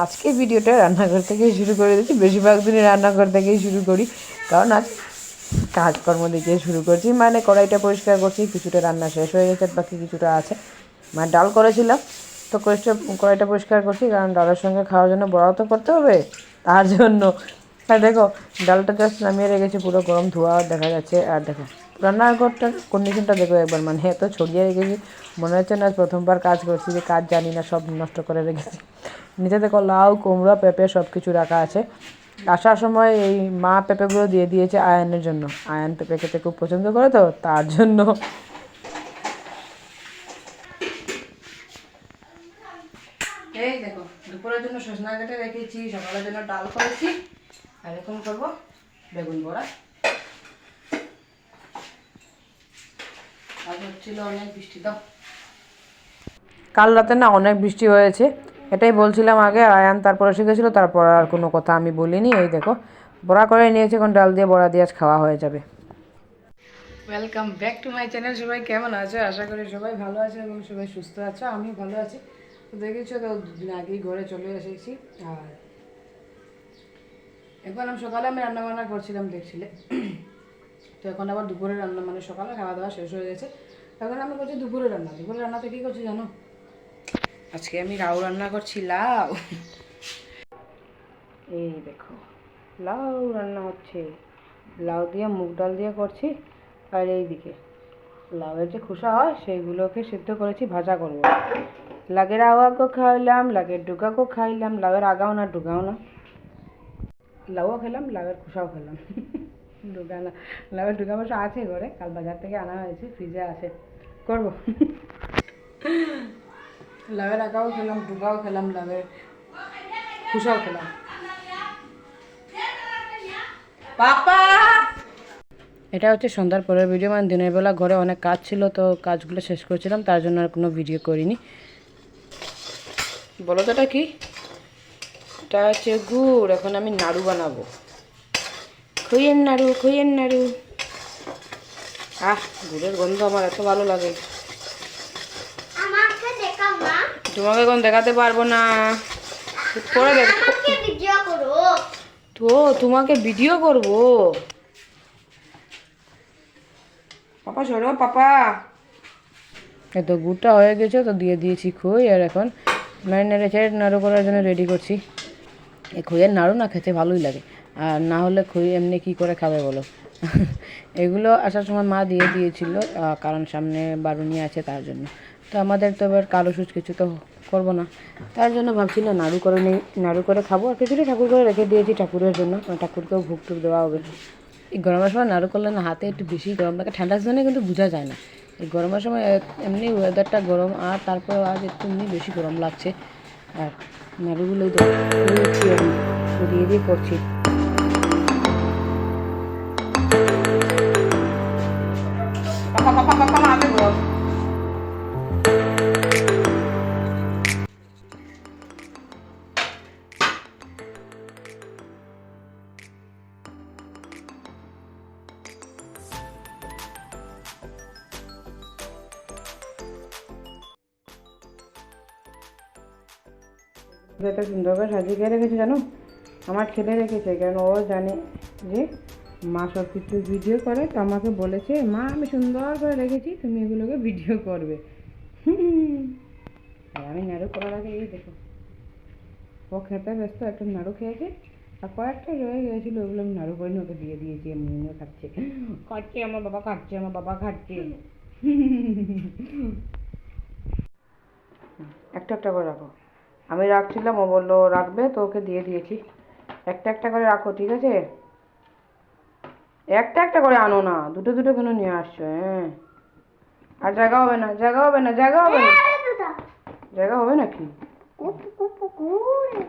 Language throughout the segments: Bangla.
আজকে ভিডিওটা রান্নাঘর থেকেই শুরু করে দিচ্ছি বেশিরভাগ দিনই রান্নাঘর থেকেই শুরু করি। কারণ আজ কাজকর্ম দিকে শুরু করছি। মানে কড়াইটা পরিষ্কার করছি, কিছুটা রান্না শেষ হয়ে গেছে বাকি কিছুটা আছে। মানে ডাল করেছিলাম, তো কড়াইটা কড়াইটা পরিষ্কার করছি। কারণ ডালের সঙ্গে খাওয়ার জন্য বড়াও তো করতে হবে। তার জন্য, আর দেখো, ডালটা জাস্ট নামিয়ে রেখেছি, পুরো গরম ধোয়া দেখা যাচ্ছে। আর দেখো রান্নাঘরটার কন্ডিশনটা দেখো একবার মানে এত ছড়িয়ে রেখেছি। মনে হচ্ছে না প্রথমবার কাজ করছি, যে কাজ জানি না, সব নষ্ট করে রেখেছি। নিচে দেখো লাউ, কুমড়ো, পেঁপে সব কিছু রাখা আছে। আসার সময় এই মা পেঁপেগুলো দিয়ে দিয়েছে আয়নের জন্য। আয়ন পেঁপে খেতে খুব পছন্দ করে তো, তার জন্য। এই দেখো, দুপুরের জন্য সজনা কেটে রেখেছি, সকালের জন্য ডাল করেছি। আর এখন করব বেগুন বড়া। আজ হচ্ছিল অনেক বৃষ্টি দাও। কাল রাতে না অনেক বৃষ্টি হয়েছে এটাই বলছিলাম আগে আয়ান তারপরে শিখেছিল তারপর আর কোনো কথা আমি বলিনি এই দেখো বড়া করে নিয়েছি এখন ডাল দিয়ে বড়া দিয়ে আজ খাওয়া হয়ে যাবে। Welcome back to my channel সবাই কেমন আছো? আশা করি সবাই ভালো আছে এবং সবাই সুস্থ আছো আমিও ভালো আছি। তো দেখেছ তো দুদিন আগেই ঘরে চলে এসেছি আর এখন আমি সকালে আমি রান্না বান্না করছিলাম দেখছিলে। তো এখন আবার দুপুরে রান্না মানে সকালে খাওয়া দাওয়া শেষ হয়ে গেছে। এখন আমি করছি দুপুরে রান্না, দুপুরে রান্নাতে কী করছি জানো? আজকে আমি লাউ রান্না করছি, লাউ। এই দেখো, লাউ রান্না হচ্ছে। লাউ দিয়ে মুগ ডাল দিয়ে করছি, আর এই দিকে লাউয়ের যে খোসা হয়, সেইগুলোকে সিদ্ধ করেছি, ভাজা করব। লাগের আওয়াকেও খাইলাম, লাগের ডুগাকেও খাইলাম, লাউয়ের আগাও না, ডুগাও না। লাউও খেলাম, লাউয়ের খোসাও খেলাম। ডুগা না লাউয়ের ডুগা আছে ঘরে, কাল বাজার থেকে আনা হয়েছে ফ্রিজে আছে। করব। লাউয়ের আগাও খেলাম ডুগাও খেলাম লাউয়ের খোসাও খেলাম। এটা হচ্ছে সন্ধ্যার পরের ভিডিও মানে দিনের বেলা ঘরে অনেক কাজ ছিল, তো কাজগুলো শেষ করছিলাম, তার জন্য আর কোনো ভিডিও করিনি। বলো তো এটা কি? এটা হচ্ছে গুড়, এখন আমি নাড়ু বানাবো। খইয়ের নাড়ু খইয়ের নাড়ু। আহ গুড়ের গন্ধ আমার এত ভালো লাগে। তোমাকে এখন দেখাতে পারব না। পরে দেখ। আমাকে ভিডিও করো। তো তোমাকে ভিডিও করব। পাপা সরো পাপা। এই তো গুড়টা হয়ে গেছে তো দিয়ে দিয়েছি খই আর এখন ম্যারিনেটে ছেড়ে নাড়ু করার জন্য রেডি করছি। এই খইয়ের নাড়ু না খেতে ভালোই লাগে। আর না হলে খই এমনি কী করে খাবে বলো? এগুলো আসার সময় মা দিয়ে দিয়েছিল কারণ সামনে বারুনি আছে তার জন্য। তো আমাদের তো এবার কালো সুচ কিছু তো করব না। তার জন্য ভাবছি, না, নাড়ু করে নেই, নাড়ু করে খাব। আর কিছুটা ঠাকুর করে রেখে দিয়েছি ঠাকুরের জন্য। কারণ ঠাকুরকেও ভোগ টুক দেওয়া হবে। এই গরমের সময় নাড়ু করলে না হাতে একটু বেশি গরম লাগে। ঠান্ডার সিজনে কিন্তু বোঝা যায় না। এই গরমের সময় এমনি ওয়েদারটা গরম আর তারপরে আজ একটু এমনি বেশি গরম লাগছে। আর নাড়ুগুলো দিয়ে দিয়ে করছি। এত সুন্দর করে সাজিয়ে কে রেখেছে জানো? আমার ছেলে রেখেছে কারণ ও জানে যে মা সব কিছু ভিডিও করে তো আমাকে বলেছে মা আমি সুন্দর করে রেখেছি তুমি এগুলোকে ভিডিও করবে। আমি নাড়ু করার আগে এই দেখো ও খেতে ব্যস্ত একটা নাড়ু খেয়েছে আর কয়েকটা রয়ে গিয়েছিল ওগুলো আমি নাড়ু করে ওকে দিয়ে দিয়েছি এমনি এমনি খাচ্ছে। খাচ্ছে আমার বাবা খাচ্ছে আমার বাবা খাচ্ছে। একটা একটা করে রাখো। আমি রাখছিলাম ও বলল রাখবে তো ওকে দিয়ে দিয়েছি। একটা একটা করে রাখো ঠিক আছে? একটা একটা করে আনো না দুটো দুটো কেন নিয়ে আসছো হ্যাঁ? আর জায়গা হবে না জায়গা হবে না জায়গা হবে না। জায়গা হবে নাকি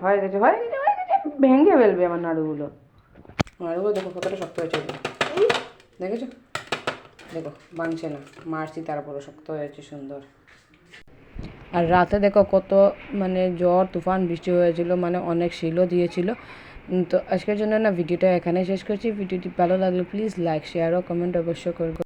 হয়ে গেছে হয়ে গেছে হয়ে গেছে ভেঙে ফেলবে আমার নাড়ুগুলো। নাড়ুগুলো দেখো কতটা শক্ত হয়েছে দেখেছ? দেখো ভাঙছে না মারছি তারপরে শক্ত হয়েছে সুন্দর। আর রাতে দেখো কত মানে জ্বর, তুফান, বৃষ্টি হয়েছিল মানে অনেক শিলও দিয়েছিল। তো আজকের জন্য না, ভিডিওটা এখানে শেষ করছি। ভিডিওটি ভালো লাগলে প্লিজ লাইক শেয়ার ও কমেন্ট অবশ্যই করবে।